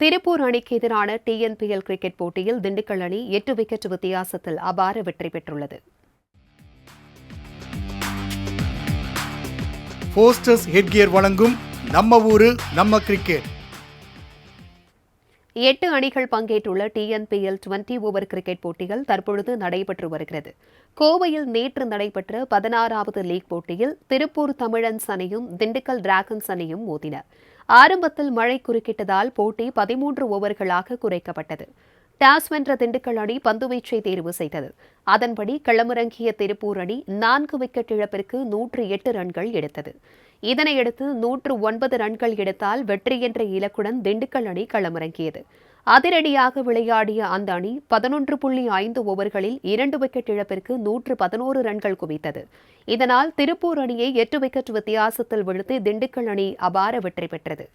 திருப்பூர் அணிக்கு எதிரான TNPL cricket போட்டியில் திண்டுக்கல் அணி எட்டு விக்கெட் வித்தியாசத்தில் அபார வெற்றி பெற்றுள்ளது. போஸ்டர்ஸ் ஹெட்கியர் வழங்கும் நம்ம ஊரு நம்ம கிரிக்கெட் எட்டு அணிகள் பங்கேற்றுள்ள டிஎன்பிஎல் டுவெண்டி ஓவர் கிரிக்கெட் போட்டிகள் தற்பொழுது நடைபெற்று வருகிறது. கோவையில் நேற்று நடைபெற்ற பதினாறாவது லீக் போட்டியில் திருப்பூர் தமிழன்ஸ் அணியும் திண்டுக்கல் டிராகன்ஸ் அணியும் மோதின. ஆரம்பத்தில் மழை குறுக்கிட்டதால் போட்டி பதிமூன்று ஓவர்களாக குறைக்கப்பட்டது. டாஸ் வென்ற திண்டுக்கல் அணி பந்துவீச்சை தேர்வு செய்தது. அதன்படி களமிறங்கிய திருப்பூர் அணி நான்கு விக்கெட் இழப்பிற்கு நூற்று எட்டு ரன்கள் எடுத்தது. இதனையடுத்து நூற்று ஒன்பது ரன்கள் எடுத்தால் வெற்றி என்ற இலக்குடன் திண்டுக்கல் அணி களமிறங்கியது. அதிரடியாக விளையாடிய அந்த அணி பதினொன்று புள்ளி ஐந்து ஓவர்களில் இரண்டு விக்கெட் இழப்பிற்கு நூற்று பதினோரு ரன்கள் குவித்தது. இதனால் திருப்பூர் அணியை எட்டு விக்கெட் வித்தியாசத்தில் வீழ்த்தி திண்டுக்கல் அணி அபார வெற்றி பெற்றது.